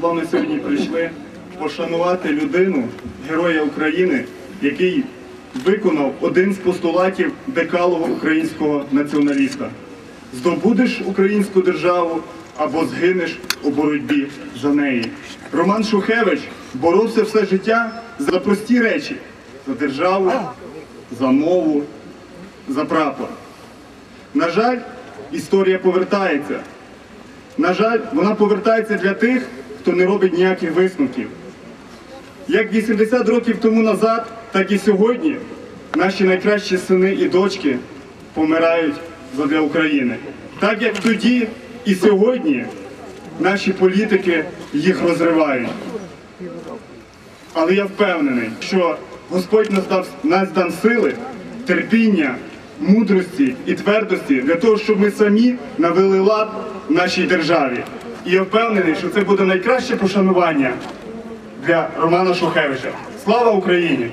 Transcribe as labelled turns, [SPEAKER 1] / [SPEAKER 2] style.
[SPEAKER 1] вами сьогодні прийшли пошанувати людину, героя України, який виконав один з постулатів декалого українського націоналіста. Здобудеш українську державу або згинеш у боротьбі за неї. Роман Шухевич боровся все життя за прості речі: за державу, за мову, за прапор. На жаль, історія повертається. На жаль, вона повертається для тих, хто не робить ніяких висновків. Як 80 років тому назад, так і сьогодні наші найкращі сини і дочки помирають задля України. Так як тоді і сьогодні наші політики їх розривають. Але я впевнений, що Господь нас дав, нас дав сили, терпіння, мудрості і твердості для того, щоб ми самі навели лад нашій державі. І я впевнений, що це буде найкраще пошанування для Романа Шухевича. Слава Україні!